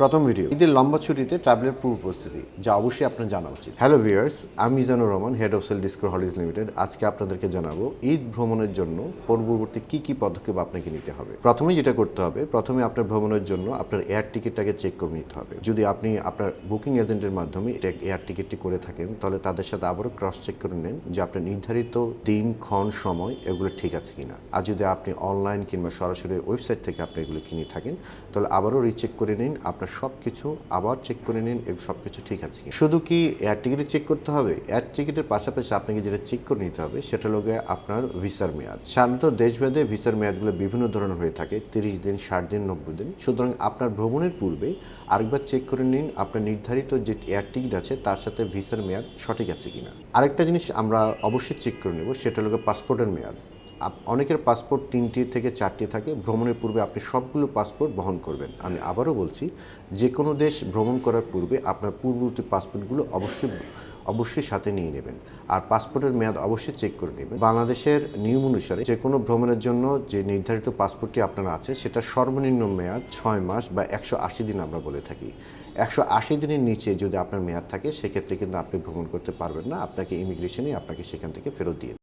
প্রথম ভিডিও। ঈদের লম্বা ছুটিতে ট্রাভেলের পূর্ব প্রস্তুতি, যা অবশ্যই আপনার জানা উচিত। হ্যালো ভিয়ার্স আমি Mizanur Rahman head of sale disco holidays limited আজকে আপনাদেরকে জানাব, ঈদ ভ্রমণের জন্য পূর্ববর্তী কি কি পদক্ষেপ আপনাকে নিতে হবে। প্রথমে যেটা করতে হবে, প্রথমে আপনার ভ্রমণের জন্য আপনার এয়ার টিকিটটাকে চেক করে নিতে হবে। যদি আপনি আপনার বুকিং এজেন্টের মাধ্যমে এয়ার টিকিটটি করে থাকেন, তাহলে তাদের সাথে আবারও ক্রস চেক করে নেন যে আপনার নির্ধারিত দিন, ক্ষণ, সময় এগুলো ঠিক আছে কিনা। আর যদি আপনি অনলাইন কিংবা সরাসরি ওয়েবসাইট থেকে আপনি এগুলো কিনে থাকেন, তাহলে আবারও রিচেক করে নিন, আপনার সব কিছু আবার চেক করে নিন এবং সব কিছু ঠিক আছে শুধু কি এয়ার টিকিটে চেক করতে হবে? এয়ার টিকিটের পাশাপাশি আপনাকে যেটা চেক করে নিতে হবে, সেটা হলো আপনার ভিসার মেয়াদ। সাধারণত দেশভেদে ভিসার মেয়াদগুলো বিভিন্ন ধরনের হয়ে থাকে, তিরিশ দিন, ষাট দিন, নব্বই দিন। সুতরাং আপনার ভ্রমণের পূর্বে আরেকবার চেক করে নিন, আপনার নির্ধারিত যে এয়ার টিকিট আছে, তার সাথে ভিসার মেয়াদ সঠিক আছে কিনা। আরেকটা জিনিস আমরা অবশ্যই চেক করে নেব, সেটা হলো পাসপোর্টের মেয়াদ। অনেকের পাসপোর্ট তিনটি থেকে চারটি থাকে। ভ্রমণের পূর্বে আপনি সবগুলো পাসপোর্ট বহন করবেন। আমি আবারও বলছি যে কোনো দেশ ভ্রমণ করার পূর্বে আপনার পূর্ববর্তী পাসপোর্টগুলো অবশ্যই অবশ্যই সাথে নিয়ে নেবেন। আর পাসপোর্টের মেয়াদ অবশ্যই চেক করে নেবেন। বাংলাদেশের নিয়ম অনুসারে যে কোনো ভ্রমণের জন্য যে নির্ধারিত পাসপোর্টটি আপনার আছে, সেটা সর্বনিম্ন মেয়াদ ছয় মাস বা একশো আশি দিন আমরা বলে থাকি। একশো আশি দিনের নিচে যদি আপনার মেয়াদ থাকে, সেক্ষেত্রে কিন্তু আপনি ভ্রমণ করতে পারবেন না। আপনাকে ইমিগ্রেশনে আপনাকে সেখান থেকে ফেরত দিয়ে